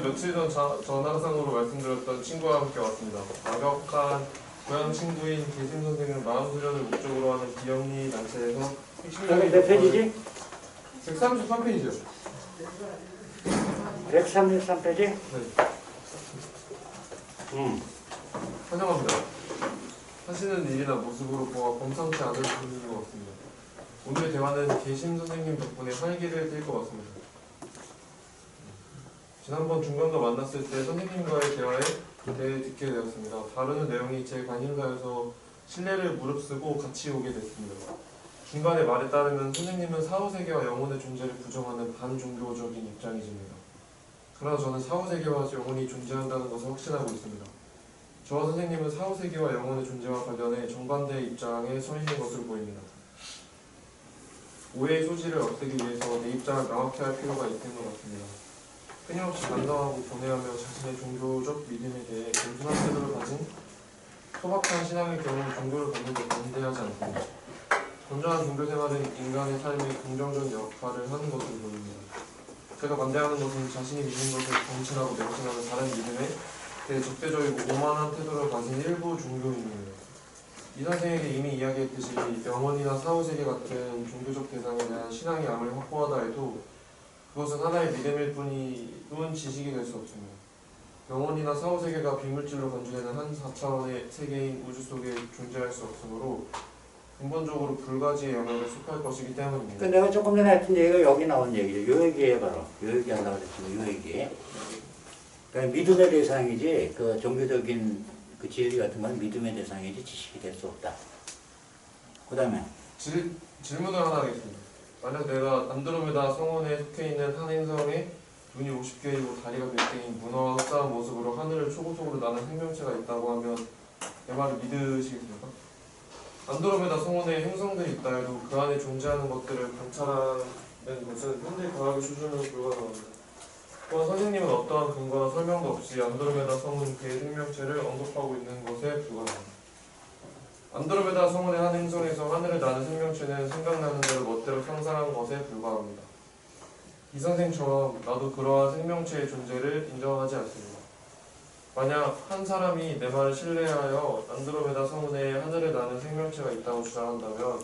며칠 전 자- 전화상으로 말씀드렸던 친구와 함께 왔습니다. 완벽한 고향 친구인 계심 선생은 마음 수련을 목적으로 하는 비영리 단체에서 여기 몇 페이지지? 133페이지요. 133페이지? 네, 음. 환영합니다. 하시는 일이나 모습으로 보아 범상치 않은 분인 것 같습니다. 오늘의 대화는 계심 선생님 덕분에 활기를 띨것 같습니다. 지난번 중간도 만났을 때 선생님과의 대화에 대해 듣게 되었습니다. 다루는 내용이 제 관심사여서 신뢰를 무릅쓰고 같이 오게 됐습니다. 중간의 말에 따르면 선생님은 사후세계와 영혼의 존재를 부정하는 반종교적인 입장이십니다. 그러나 저는 사후세계와 영혼이 존재한다는 것을 확신하고 있습니다. 저와 선생님은 사후세계와 영혼의 존재와 관련해 정반대의 입장에 서 있는 것으로 보입니다. 오해의 소지를 없애기 위해서 내 입장을 명확히 할 필요가 있는 것 같습니다. 끊임없이 반성하고 고뇌하며 자신의 종교적 믿음에 대해 겸손한 태도를 가진 소박한 신앙의 경우 종교를 갖는 데 반대하지 않습니다. 건전한 종교 생활은 인간의 삶에 긍정적 역할을 하는 것으로 보입니다. 제가 반대하는 것은 자신이 믿는 것을 정신하고 맹신하는 다른 믿음에 대해 적대적이고 오만한 태도를 가진 일부 종교인입니다. 이 선생에게 이미 이야기했듯이 영혼이나 사후세계 같은 종교적 대상에 대한 신앙이 아무리 확고하다 해도 그것은 하나의 믿음일 뿐이뿐 지식이 될 수 없습니다. 영혼이나 사후세계가 비물질로 건조되는 한 4차원의 세계인 우주 속에 존재할 수 없으므로 근본적으로 불가지의 영역에 속할 것이기 때문입니다. 그 내가 조금 전에 했던 얘기가 여기 나온 얘기죠. 요 얘기에 바로. 요 얘기 하려고 그랬지만 요 얘기. 그러니까 믿음의 대상이지 그 종교적인 그 진리 같은 건 믿음의 대상이지 지식이 될 수 없다. 그 다음에 질, 질문을 하나 하겠습니다. 만약 내가 안드로메다 성원에 속해 있는 한 행성에 눈이 50개이고 다리가 100개인 문어와 흡사한 모습으로 하늘을 초고속으로 나는 생명체가 있다고 하면 내 말을 믿으시겠습니까? 안드로메다 성원에 행성들이 있다 해도 그 안에 존재하는 것들을 관찰하는 것은 현대 과학의 수준으로 불가능합니다. 또한 선생님은 어떠한 근거나 설명도 없이 안드로메다 성은 그의 생명체를 언급하고 있는 것에 불과합니다. 안드로메다 성운의 한 행성에서 하늘을 나는 생명체는 생각나는 대로 멋대로 상상한 것에 불과합니다. 이 선생처럼 나도 그러한 생명체의 존재를 인정하지 않습니다. 만약 한 사람이 내 말을 신뢰하여 안드로메다 성운에 하늘을 나는 생명체가 있다고 주장한다면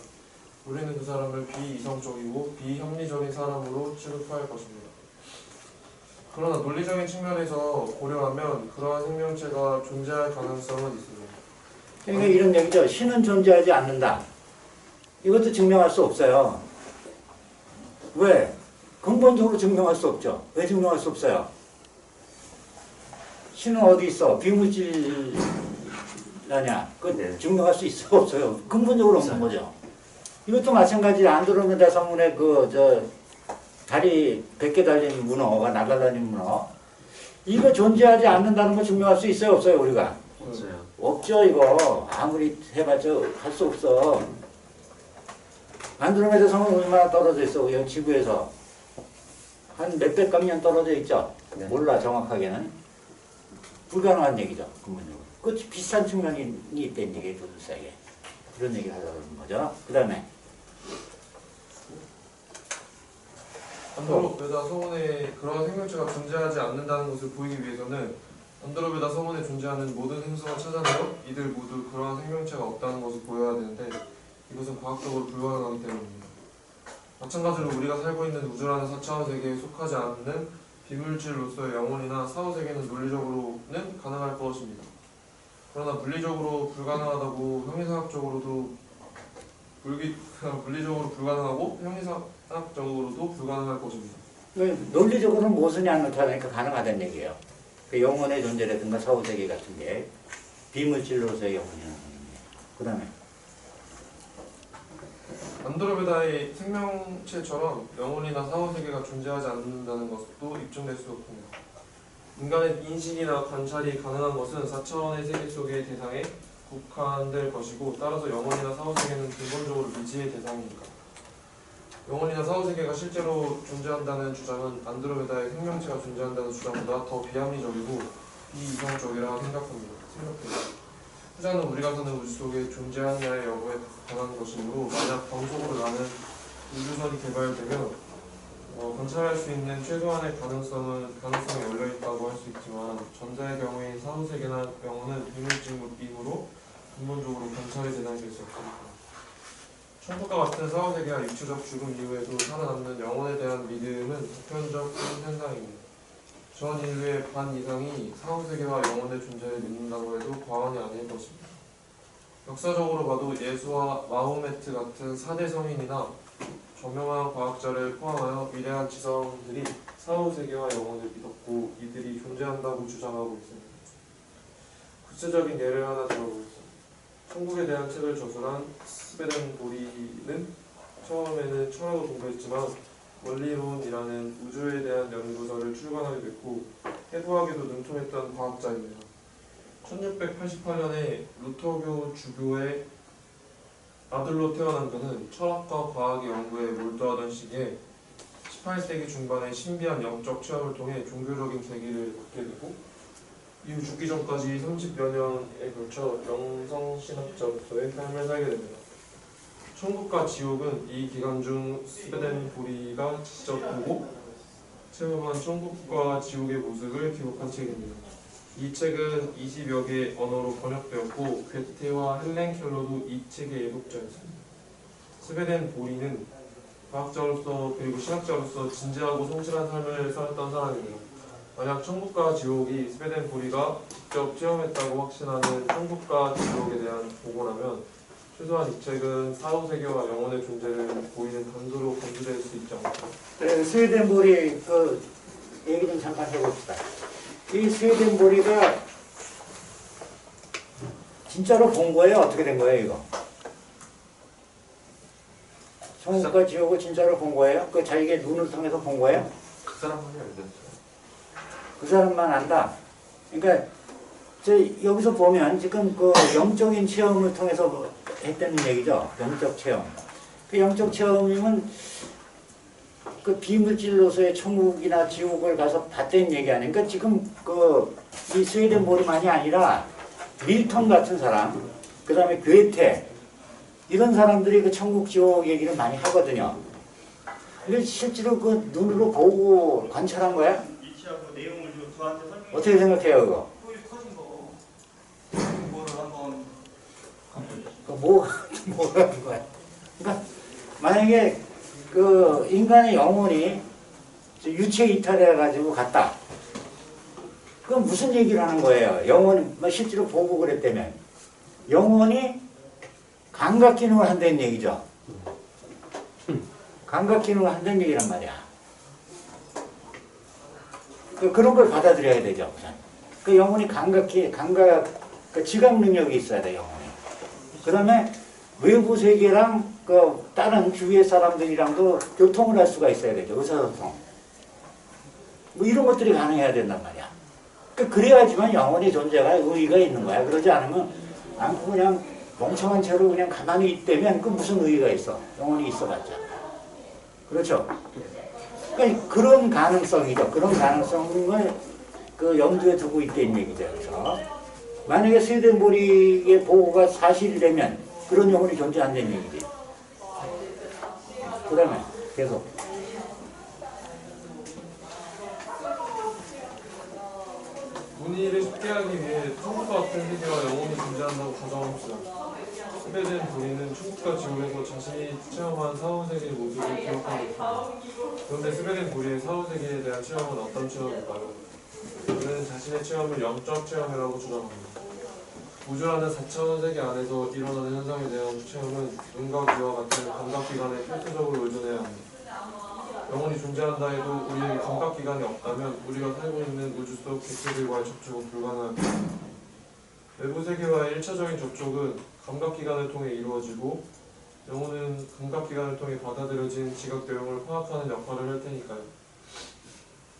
우리는 그 사람을 비이성적이고 비합리적인 사람으로 취급할 것입니다. 그러나 논리적인 측면에서 고려하면 그러한 생명체가 존재할 가능성은 있습니다. 그러니까 이런 얘기죠. 신은 존재하지 않는다. 이것도 증명할 수 없어요. 왜? 근본적으로 증명할 수 없죠. 왜 증명할 수 없어요? 신은 어디 있어? 비물질 아니야. 그 네. 증명할 수 있어 없어요. 근본적으로 없는 거죠. 이것도 마찬가지 안드로메다 성문에 그저 다리 100개 달린 문어가 날아다니는 문어 이거 존재하지 않는다는 거 증명할 수 있어요 없어요 우리가? 없죠 이거. 아무리 해봤자 할 수 없어. 안드로메다 성은 얼마나 떨어져 있어 여기 지구에서? 한 몇백 광년 떨어져 있죠? 네. 몰라 정확하게는. 불가능한 얘기죠 근본적으로. 그 비슷한 측면이 있다는 얘기예요 도들사에게 그런 얘기를 그러는 거죠. 그 다음에. 안드로메다 성운에 그러한 생명체가 존재하지 않는다는 것을 보이기 위해서는 안드로메다 성운에 존재하는 모든 행성을 찾아내어 이들 모두 그러한 생명체가 없다는 것을 보여야 되는데 이것은 과학적으로 불가능하기 때문입니다. 마찬가지로 우리가 살고 있는 우주라는 4차원 세계에 속하지 않는 비물질로서의 영혼이나 사후세계는 논리적으로는 가능할 것입니다. 그러나 물리적으로 불가능하다고 형이상학적으로도 물기, 물리적으로 불가능하고 형이상학적으로도 불가능할 것입니다. 그 논리적으로는 모순이 안 나타나니까 가능하다는 얘기예요 그 영혼의 존재라든가 사후세계 같은 게 비물질로서의 영혼이라는 얘기예요 그 다음에 안드로메다의 생명체처럼 영혼이나 사후세계가 존재하지 않는다는 것도 입증될 수 없습니다. 인간의 인식이나 관찰이 가능한 것은 4차원의 세계 속의 대상에 국한될 것이고 따라서 영혼이나 사후세계는 근본적으로 미지의 대상이니까 영혼이나 사후세계가 실제로 존재한다는 주장은 안드로메다의 생명체가 존재한다는 주장보다 더 비합리적이고 비이성적이라 생각합니다. 생각합니다. 후자는 우리가 사는 우주 속에 존재하느냐의 여부에 관한 것이므로 만약 광속으로 나는 우주선이 개발되면 어, 관찰할 수 있는 최소한의 가능성은 가능성이 열려 있다고 할 수 있지만 전자의 경우에 사후세계나 영혼은 비밀증이므로 근본적으로 관찰의 대상이 될수 없습니다. 천국과 같은 사후세계와 육체적 죽음 이후에도 살아남는 영혼에 대한 믿음은 보편적인 현상입니다. 전 인류의 반 이상이 사후세계와 영혼의 존재를 믿는다고 해도 과언이 아닐 것입니다. 역사적으로 봐도 예수와 마호메트 같은 4대 성인이나 저명한 과학자를 포함하여 위대한 지성들이 사후세계와 영혼을 믿었고 이들이 존재한다고 주장하고 있습니다. 구체적인 예를 하나 들어보겠습니다. 천국에 대한 책을 저술한 스베덴 보리는 처음에는 철학을 공부했지만 원리론이라는 우주에 대한 연구서를 출간하게 됐고 해부하기도 능통했던 과학자입니다. 1688년에 루터교 주교의 아들로 태어난 그는 철학과 과학의 연구에 몰두하던 시기에 18세기 중반에 신비한 영적 체험을 통해 종교적인 계기를 얻게 되고 이후 죽기 전까지 30여 년에 걸쳐 영성신학자로서의 삶을 살게 됩니다. 천국과 지옥은 이 기간 중 스베덴 보리가 직접 보고 체험한 천국과 지옥의 모습을 기록한 책입니다. 이 책은 20여 개 언어로 번역되었고 괴테와 헬렌 켈러도 이 책의 예독자였습니다. 스베덴 보리는 과학자로서 그리고 신학자로서 진지하고 성실한 삶을 살았던 사람입니다. 만약 천국과 지옥이 스베덴 보리가 직접 체험했다고 확신하는 천국과 지옥에 대한 보고라면 최소한 이 책은 사후세계와 영혼의 존재를 보이는 단서로 간주될 수 있지 않을까. 그래, 스웨덴 보리 그 얘기 좀 잠깐 해봅시다. 이 스웨덴 보리가 진짜로 본 거예요? 어떻게 된 거예요, 이거? 천국과 지옥을 진짜로 본 거예요? 그 자기의 눈을 통해서 본 거예요? 그 사람만이 알겠죠. 그 사람만 안다. 그러니까 저 여기서 보면 지금 그 영적인 체험을 통해서 했다는 얘기죠. 영적 체험. 그 영적 체험이면 그 비물질로서의 천국이나 지옥을 가서 봤다는 얘기 아니에요. 그러니까 지금 그이 스웨덴 몰이만이 아니라 밀턴 같은 사람, 그 다음에 괴테 이런 사람들이 그 천국 지옥 얘기를 많이 하거든요. 실제로 그 눈으로 보고 관찰한 거야? 저한테 설명해 어떻게 생각해요, 그거? 커진 거 그거를 한번 그 뭐, 뭐라는 거야? 그러니까, 만약에 그 인간의 영혼이 저 유체 이탈해 가지고 갔다. 그럼 무슨 얘기를 하는 거예요? 영혼이, 뭐 실제로 보고 그랬다면. 영혼이 감각 기능을 한다는 얘기죠. 감각 기능을 한다는 얘기란 말이야. 그- 그런 걸 받아들여야 되죠. 그 영혼이 감각기, 감각, 그 지각 능력이 있어야 돼, 영혼이. 그 다음에 외부 세계랑 그 다른 주위의 사람들이랑도 교통을 할 수가 있어야 되죠. 의사소통. 뭐 이런 것들이 가능해야 된단 말이야. 그 그래야지만 영혼의 존재가 의의가 있는 거야. 그러지 않으면 않고 그냥 멍청한 채로 그냥 가만히 있다면 그 무슨 의의가 있어? 영혼이 있어봤자. 그렇죠? 그러니까 그런 가능성이죠. 그런 가능성을 그 염두에 두고 있다는 얘기죠. 그래서 만약에 스웨덴보리의 보고가 사실이 되면 그런 영혼이 존재한다는 얘기지. 그 다음에 계속. 문의를 쉽게 하기 위해 천국과 같은 세계와 영혼이 존재한다고 가정합시다. 스베덴 보리는 천국과 지옥에서 자신이 체험한 사후세계의 모습을 기록하고 있습니다. 그런데 스베덴 보리의 사후세계에 대한 체험은 어떤 체험일까요? 그는 자신의 체험을 영적 체험이라고 주장합니다. 우주라는 4차원 세계 안에서 일어나는 현상에 대한 체험은 눈과 귀와 같은 감각기관에 필수적으로 의존해야 합니다. 영혼이 존재한다 해도 우리에게 감각기관이 없다면 우리가 살고 있는 우주 속 객체들과의 접촉은 불가능합니다. 외부 세계와의 1차적인 접촉은 감각기관을 통해 이루어지고 영혼은 감각기관을 통해 받아들여진 지각 내용을 파악하는 역할을 할 테니까요.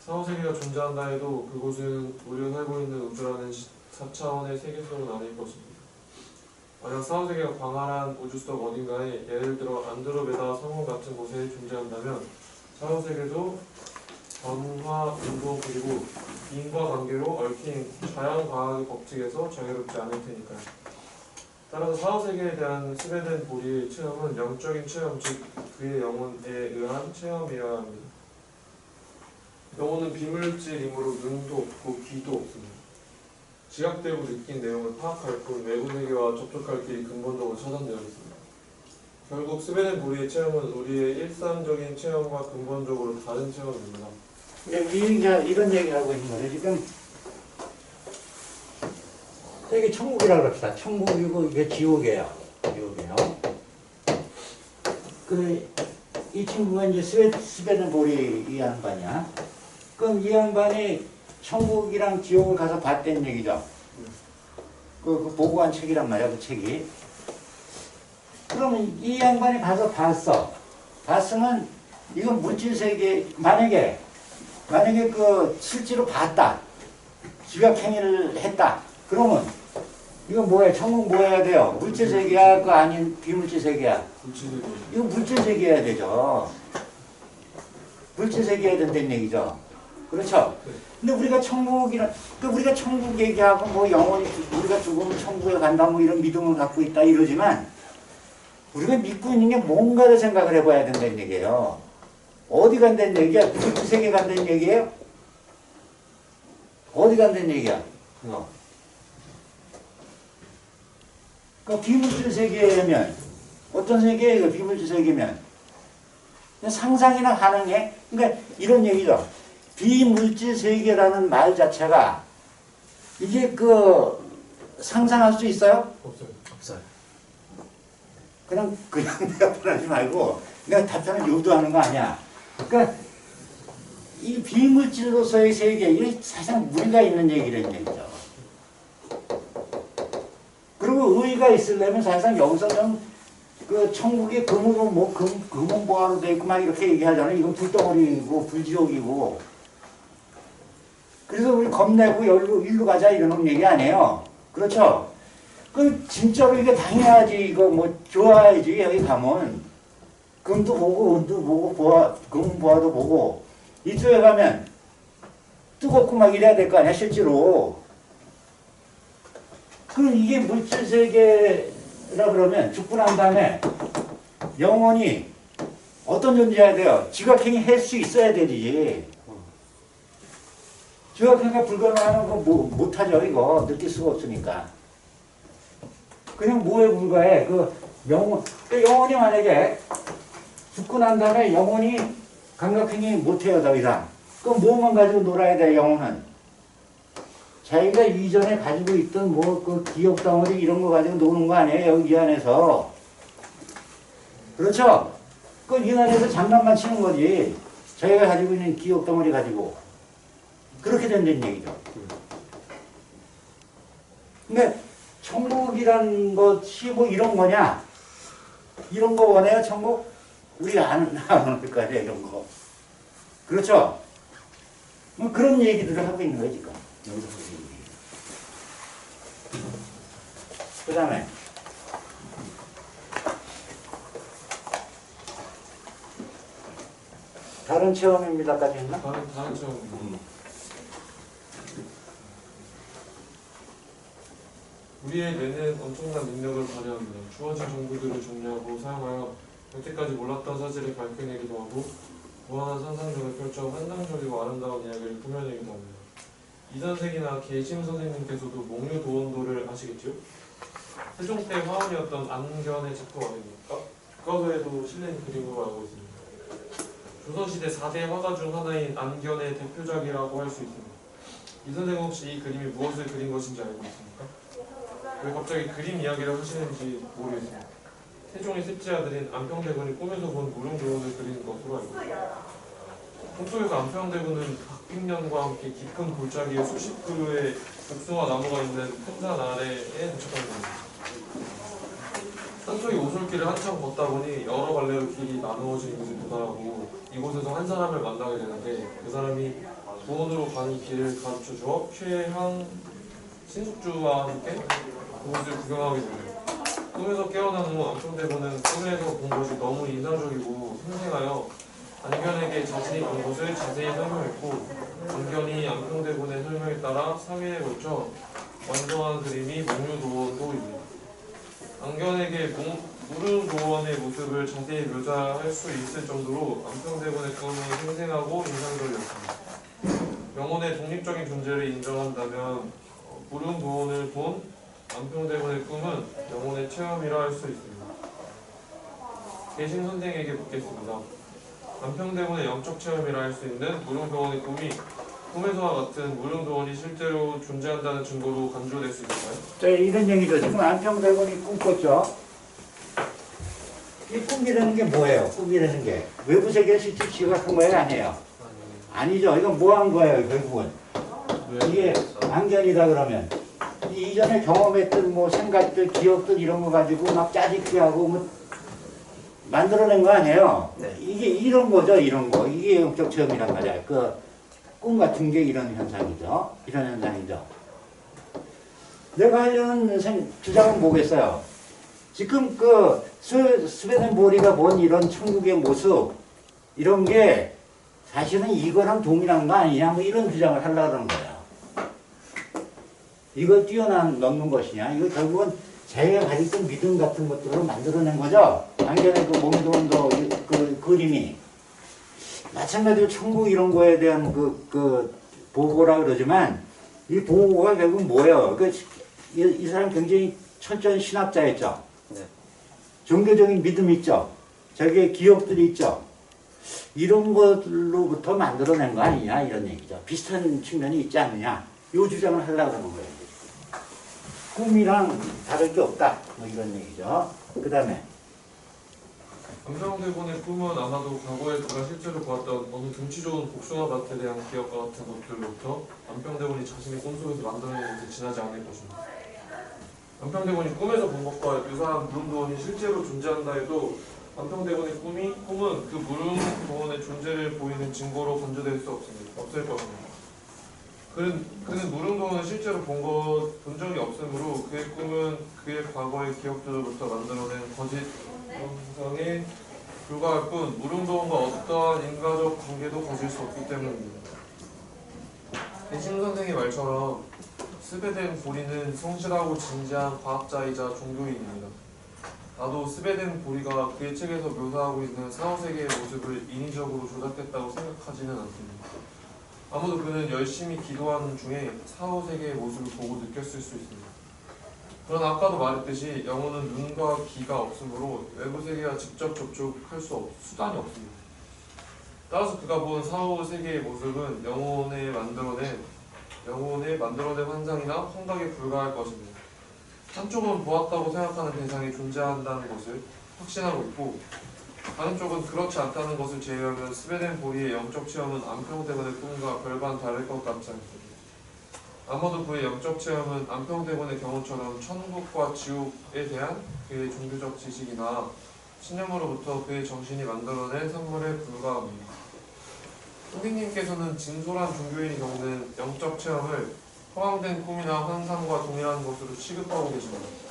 사후세계가 존재한다 해도 그곳은 우리가 살고 있는 우주라는 4차원의 세계 속은 아닐 것입니다. 만약 사후세계가 광활한 우주 속 어딘가에 예를 들어 안드로메다 성원 같은 곳에 존재한다면 사후세계도 전화, 운동 그리고 인과 관계로 얽힌 자연과학의 법칙에서 자유롭지 않을 테니까요. 따라서 사후세계에 대한 스웨덴 보리의 체험은 영적인 체험, 즉 그의 영혼에 의한 체험이어야 합니다. 영혼은 비물질이므로 눈도 없고 귀도 없습니다. 지각되고 느낀 내용을 파악할 뿐 외부 세계와 접촉할 길이 근본적으로 차단되어 있습니다. 결국 스베덴 보리의 체험은 우리의 일상적인 체험과 근본적으로 다른 체험입니다. 이제 이런 얘기를 하고 있는 거죠. 지금 이게 천국이라고 그럽시다. 천국이고 이게 지옥이에요. 지옥이에요. 그, 이 친구가 이제 스웨, 스웨덴 보리 이 양반이야. 그럼 이 양반이 천국이랑 지옥을 가서 봤다는 얘기죠. 그, 그 보고한 책이란 말이야, 그 책이. 그러면 이 양반이 가서 봤어. 봤으면 이건 물질 세계, 만약에 만약에 그 실제로 봤다. 지각행위를 했다. 그러면 이건 뭐야? 천국 뭐 해야 돼요? 물질 세계야? 그 아닌 비물질 세계야? 물질 세계. 이거 물질 세계여야 되죠. 물질 세계여야 된다는 얘기죠. 그렇죠? 근데 우리가 천국이라, 그 우리가 천국 얘기하고 뭐 영원히 죽- 우리가 죽으면 천국에 간다 뭐 이런 믿음을 갖고 있다 이러지만 우리가 믿고 있는 게 뭔가를 생각을 해봐야 된다는 얘기예요. 어디 간다는 얘기야? 그, 그 세계 간다는 얘기예요? 어디 간다는 얘기야? 그거. 그 비물질 세계면 어떤 세계예요? 그 비물질 세계면 그냥 상상이나 가능해? 그러니까 이런 얘기죠. 비물질 세계라는 말 자체가 이게 그 상상할 수 있어요? 없어요. 없어요. 그냥 그냥 대답하지 말고 내가 답변을 요구하는 거 아니야. 그러니까 이 비물질로서의 세계 이 사실상 무리가 있는 얘기를 얘기죠. 그리고 의의가 있으려면 사실상 여기서는 그 천국의 금으로 뭐 금, 금은 뭐하로 돼 있고 막 이렇게 얘기하잖아요. 이건 불덩어리고 불지옥이고. 그래서 우리 겁내고 여기로 일로 가자 이러는 얘기 아니에요. 그렇죠? 그 진짜로 이게 당해야지 이거 뭐 좋아야지 여기 가면 금도 보고 은도 보고 보아 금 보아도 보고 이쪽에 가면 뜨겁고 막 이래야 될 거 아니야 실제로 그럼 이게 물질 세계라 그러면 죽고 난 다음에 영혼이 어떤 존재해야 돼요? 지각행위 할 수 있어야 되지. 지각행위가 불가능하면 거 뭐, 못하죠 이거 느낄 수가 없으니까. 그냥 뭐에 불과해? 그 영혼, 그 영혼이 만약에 죽고 난 다음에 영혼이 감각행위 못해요 더 이상. 그럼 뭐만 가지고 놀아야 돼 영혼은? 자기가 이전에 가지고 있던 뭐 그 기억 덩어리 이런 거 가지고 노는 거 아니에요 여기 이 안에서. 그렇죠? 그 이 안에서 장난만 치는 거지. 자기가 가지고 있는 기억 덩어리 가지고. 그렇게 된다는 얘기죠. 근데 천국이란 것이 뭐 이런 거냐? 이런 거 원해요, 천국? 우리 안, 안올거 아니야, 이런 거. 그렇죠? 뭐 그런 얘기들을 하고 있는 거예요, 지금. 여기서 하고 있는 얘기. 그 다음에, 다른 체험입니다까지 했나? 다른 다른 체험입니다. 우리의 뇌는 엄청난 능력을 발휘합니다. 주어진 정보들을 정리하고 사용하여 여태까지 몰랐던 사실을 밝혀내기도 하고 무한한 상상력을 펼쳐 환상적이고 아름다운 이야기를 꾸며내기도 합니다. 이 선생이나 계심 선생님께서도 목류 도원도를 아시겠죠? 세종 때 화원이었던 안견의 작품 아닙니까? 교과서에도 실린 그림으로 알고 있습니다. 조선시대 4대 화가 중 하나인 안견의 대표작이라고 할 수 있습니다. 이 선생은 혹시 이 그림이 무엇을 그린 것인지 알고 있습니까? 왜 갑자기 그림 이야기를 하시는지 모르겠습니다. 세종의 습지 아들인 안평대군이 꿈에서 본 무릉도원을 그린 것으로 알고 있습니다. 꿈속에서 안평대군은 박빙년과 함께 깊은 골짜기에 수십 그루의 복숭아 나무가 있는 큰산 아래에 도착한 겁니다. 산속의 오솔길을 한참 걷다 보니 여러 갈래로 길이 나누어진 곳에 도달하고 이곳에서 한 사람을 만나게 되는데 그 사람이 구원으로 가는 길을 가르쳐 주어 최향 신숙주와 함께 그곳을 구경하게 됩니다. 꿈에서 깨어난 후 안평대군은 꿈에서 본 것이 너무 인상적이고 생생하여 안견에게 자신이 본 것을 자세히 설명했고 안견이 안평대군의 설명에 따라 3회에 걸쳐 완성한 그림이 목류도원도입니다. 안견에게 무- 무릉도원의 모습을 자세히 묘사할 수 있을 정도로 안평대군의 꿈이 생생하고 인상적이었습니다. 영혼의 독립적인 존재를 인정한다면 어, 무릉도원을 본 안평대군의 꿈은 영혼의 체험이라 할 수 있습니다. 계신 선생에게 묻겠습니다. 안평대군의 영적 체험이라 할 수 있는 무릉도원의 꿈이 꿈에서와 같은 무릉도원이 실제로 존재한다는 증거로 간주될 수 있을까요? 자, 이런 얘기죠. 지금 안평대군이 꿈꿨죠. 이 꿈이라는 게 뭐예요? 꿈이라는 게 외부 세계를 실제 지각한 거예요, 아니에요? 아니죠. 이건 뭐 한 거예요, 결국은? 이게 안견이다 그러면 이 이전에 경험했던 뭐 생각들, 기억들 이런 거 가지고 막 짜집기 하고 뭐 만들어낸 거 아니에요? 이게 이런 거죠, 이런 거. 이게 영적 체험이란 말이야. 그 꿈 같은 게 이런 현상이죠. 이런 현상이죠. 내가 하려는 생, 주장은 뭐겠어요? 지금 그 스, 스웨덴 보리가 본 이런 천국의 모습 이런 게 사실은 이거랑 동일한 거 아니냐 뭐 이런 주장을 하려고 그러는 거예요. 이걸 뛰어난 넘는 것이냐 이거 결국은 자기가 가지고 믿음 같은 것들로 만들어낸 거죠. 안견의 그 몸도원도 그 그림이 마찬가지로 천국 이런 거에 대한 그, 그 보고라 그러지만 이 보고가 결국 뭐예요? 그, 이, 이 사람 굉장히 철저한 신학자였죠. 네. 종교적인 믿음이 있죠. 자기의 기억들이 있죠. 이런 것들로부터 만들어낸 거 아니냐 이런 얘기죠. 비슷한 측면이 있지 않느냐. 이 주장을 하려고 하는 거예요. 꿈이랑 다를 게 없다. 뭐 이런 얘기죠. 그 다음에 안평대군의 꿈은 아마도 과거에 그가 실제로 보았던 어느 등치 좋은 복숭아밭에 대한 기억과 같은 것들로부터 안평대군이 자신의 꿈속에서 만들어낸 것에 지나지 않을 것입니다. 안평대군이 꿈에서 본 것과 유사한 무릉도원이 실제로 존재한다 해도 안평대군의 꿈이 꿈은 그 무릉도원의 존재를 보이는 증거로 간주될 수 없습니다. 없을 것입니다. 그는, 그는 무릉도원을 실제로 본, 것, 본 적이 없으므로 그의 꿈은 그의 과거의 기억들로부터 만들어낸 거짓 영상에 불과할 뿐 무릉도원과 어떠한 인과적 관계도 가질 수 없기 때문입니다. 대신 선생의 말처럼 스베덴 보리는 성실하고 진지한 과학자이자 종교인입니다. 나도 스베덴 보리가 그의 책에서 묘사하고 있는 사후세계의 모습을 인위적으로 조작했다고 생각하지는 않습니다. 아무도 그는 열심히 기도하는 중에 사후 세계의 모습을 보고 느꼈을 수 있습니다. 그러나 아까도 말했듯이 영혼은 눈과 귀가 없으므로 외부 세계와 직접 접촉할 수 없, 수단이 없습니다. 따라서 그가 본 사후 세계의 모습은 영혼에 만들어낸 영혼에 만들어낸 환상이나 환각에 불과할 것입니다. 한쪽은 보았다고 생각하는 대상이 존재한다는 것을 확신하고 있고 다른 쪽은 그렇지 않다는 것을 제외하면 스웨덴 보리의 영적 체험은 안평대군의 꿈과 별반 다를 것 같지 않습니다. 아마도 그의 영적 체험은 안평대군의 경우처럼 천국과 지옥에 대한 그의 종교적 지식이나 신념으로부터 그의 정신이 만들어낸 산물에 불과합니다. 선생님께서는 진솔한 종교인이 겪는 영적 체험을 허황된 꿈이나 환상과 동일한 것으로 취급하고 계십니다.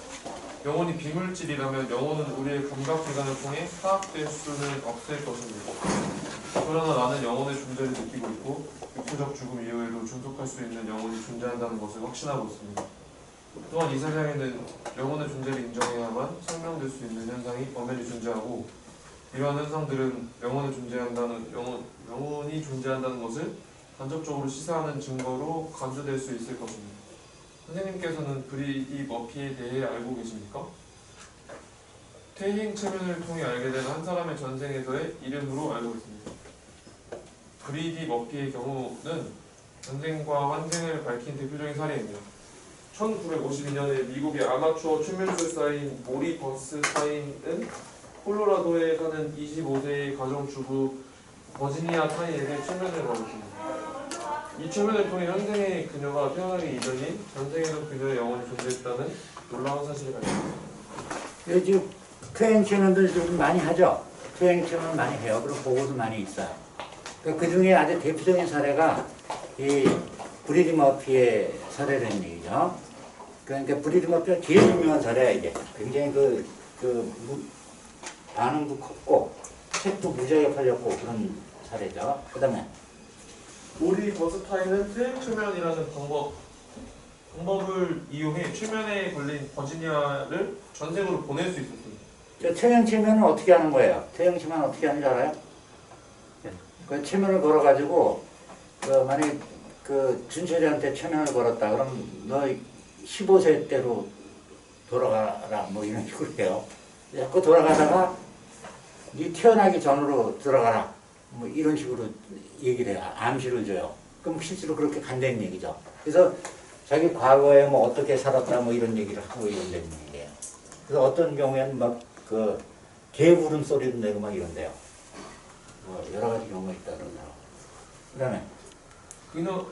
영혼이 비물질이라면 영혼은 우리의 감각 기관을 통해 파악될 수는 없을 것입니다. 그러나 나는 영혼의 존재를 느끼고 있고 육체적 죽음 이후에도 존속할 수 있는 영혼이 존재한다는 것을 확신하고 있습니다. 또한 이 세상에는 영혼의 존재를 인정해야만 설명될 수 있는 현상이 엄연히 존재하고 이러한 현상들은 영혼이 존재한다는 영혼, 영혼이 존재한다는 것을 간접적으로 시사하는 증거로 간주될 수 있을 것입니다. 선생님께서는 브리디 머피에 대해 알고 계십니까? 퇴행 체면을 통해 알게 된 한 사람의 전생에서의 이름으로 알고 있습니다. 브리디 머피의 경우는 전생과 환생을 밝힌 대표적인 사례입니다. 1952년에 미국의 아마추어 최면술사인 모리 버스타인은 콜로라도에 사는 25세의 가정주부 버지니아 타인에게 최면을 걸었습니다. 이 최면을 통해 현생의 그녀가 태어나기 이전인 전생에도 그녀의 영혼이 존재했다는 놀라운 사실을 밝혔습니다. 예, 지금 퇴행 체험들 좀 많이 하죠. 퇴행 체험을 많이 해요. 그리고 보고도 많이 있어요. 그 중에 아주 대표적인 사례가 이 브리디 머피의 사례라는 얘기죠. 그러니까 브리디 머피가 제일 유명한 사례야 이게. 굉장히 그, 그 무- 반응도 컸고 책도 무지하게 팔렸고 그런 사례죠. 그 다음에 모리 버스타인은 퇴행 최면이라는 방법 방법을 이용해 최면에 걸린 버지니아를 전생으로 보낼 수 있었어요. 저 태양 체면은 어떻게 하는 거예요? 태양 체면 어떻게 하는지 알아요? 그 체면을 걸어가지고 그 만약 그 준철이한테 체면을 걸었다 그럼 너 15세 때로 돌아가라 뭐 이런 식으로 해요. 자꾸 돌아가다가 네 태어나기 전으로 들어가라 뭐 이런 식으로 얘기를 해요. 암시를 줘요. 그럼 실제로 그렇게 간다는 얘기죠. 그래서 자기 과거에 뭐 어떻게 살았다 뭐 이런 얘기를 하고 이런 다는 얘기예요. 그래서 어떤 경우에는 막 그개 울음소리도 내고 막 이런데요. 뭐 여러 가지 경우가 있다 그러네요. 그 다음에 그냥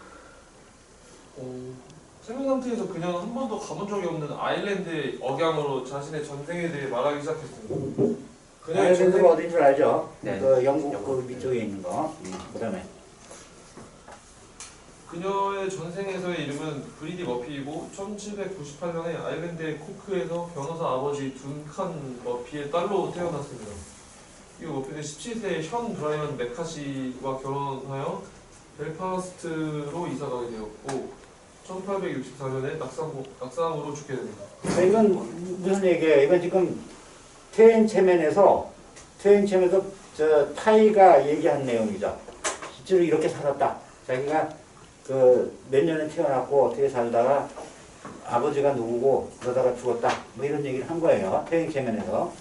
어, 생명 상태에서 그냥 한 번도 가본 적이 없는 아일랜드의 억양으로 자신의 전생에 대해 말하기 시작했습니다. 아일랜드가 어딘 줄 알죠? 네. 그 영국 그 밑쪽에 있는 거. 그 다음에 그녀의 전생에서의 이름은 브리디 머피이고 1798년에 아일랜드의 코크에서 변호사 아버지 둔칸 머피의 딸로 태어났습니다. 이 머피는 17세에 현 브라이언 메카시와 결혼하여 벨파스트로 이사가게 되었고 1864년에 낙상, 낙상으로 죽게 됩니다. 이건 무슨 얘기예요? 이건 지금 퇴행 체면에서 퇴행 체면에서 저 타이가 얘기한 내용이죠. 실제로 이렇게 살았다. 자기가 그 몇 년에 태어났고 어떻게 살다가 아버지가 누구고 그러다가 죽었다. 뭐 이런 얘기를 한 거예요. 퇴행 체면에서.